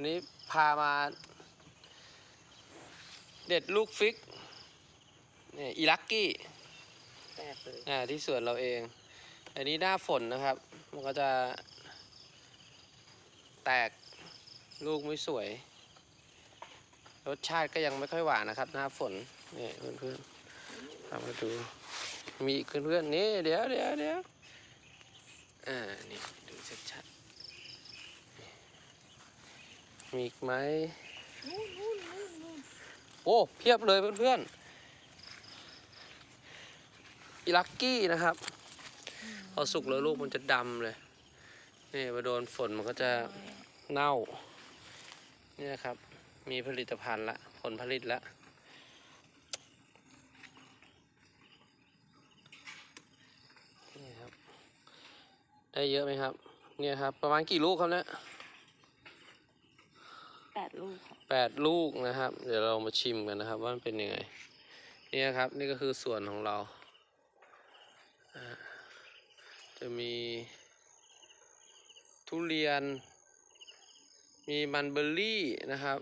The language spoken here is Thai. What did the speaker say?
วันนี้พามา เด็ดลูกฟิกเนี่ยอีลักกี้แตกเลยอ่าที่สวนเราเอง อันนี้หน้าฝนนะครับ มันก็จะ แตกลูกไม่สวย รสชาติก็ยังไม่ค่อยหวานนะครับ หน้าฝนนี่เพื่อนๆทำมาดู มีอีกเพื่อนๆนี่เดี๋ยวเดี๋ยวเดี๋ยวอ่านี่ดูชัดๆ มีอีกไหมโอ้เพียบเลยเพื่อนๆอีลักกี้นะครับ พอสุกแล้วลูกมันจะดำเลยนี่มาโดนฝนมันก็จะเน่าเนี่ยครับ มีผลิตภัณฑ์ละ ผลผลิตละนี่ครับ ได้เยอะไหมครับ เนี่ยครับ ประมาณกี่ลูกครับเนี่ย ดลูกค่ะแปดลูกนะครับ เดี๋ยวเรามาชิมกันนะครับ ว่ามันเป็นยังไงเนี่ยครับ นี่ก็คือส่วนของเราอ่าจะมีทุเรียน มีมันเบอร์รี่นะครับ